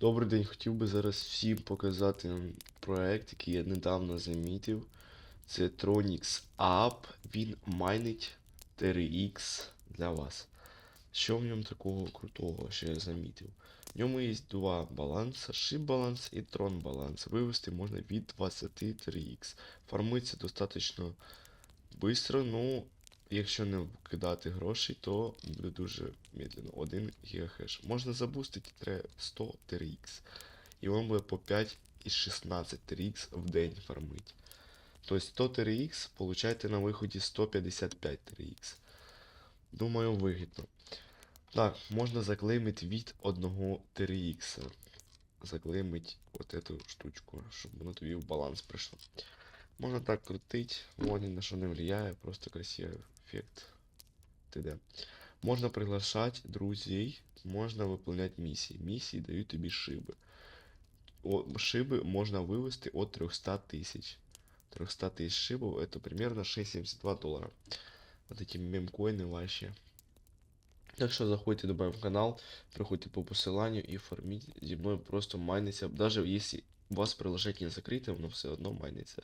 Добрий день, хотів би зараз всім показати проект, який я недавно замітив. Це Tronix App. Він майнить TRX для вас. Що в ньому такого крутого, що я замітив? В ньому є два баланси, баланс і трон баланс. Вивести можна від 20 TRX. Фармиться достатньо швидко, ну, якщо не вкидати грошей, то буде дуже медленно. 1 ГГ. Можна забустити треба 100 TRX. І він буде по 5 із 16 TRX в день фармить. Тобто 100 TRX получаєте на виході 155 TRX. Думаю, вигідно. Так, можна заклеймити від 1 TRX. Заклеймить от эту штучку, щоб воно тобі в баланс прийшло. Можна так крутить, воно ні на що не влияє, просто красивий ефект. ТД. Можна приглашати друзей, можна виповняти місії. Місії дають тобі шиби. О, шиби можна вивести от 300 тисяч. 300 тысяч шибов, это примерно 6,72 доллара. Вот эти мемкоины вообще. Так что заходите, добавим канал, приходите по посиланню и фармить зі мною просто майниться. Даже если у вас приложение закрыто, воно все одно майниться.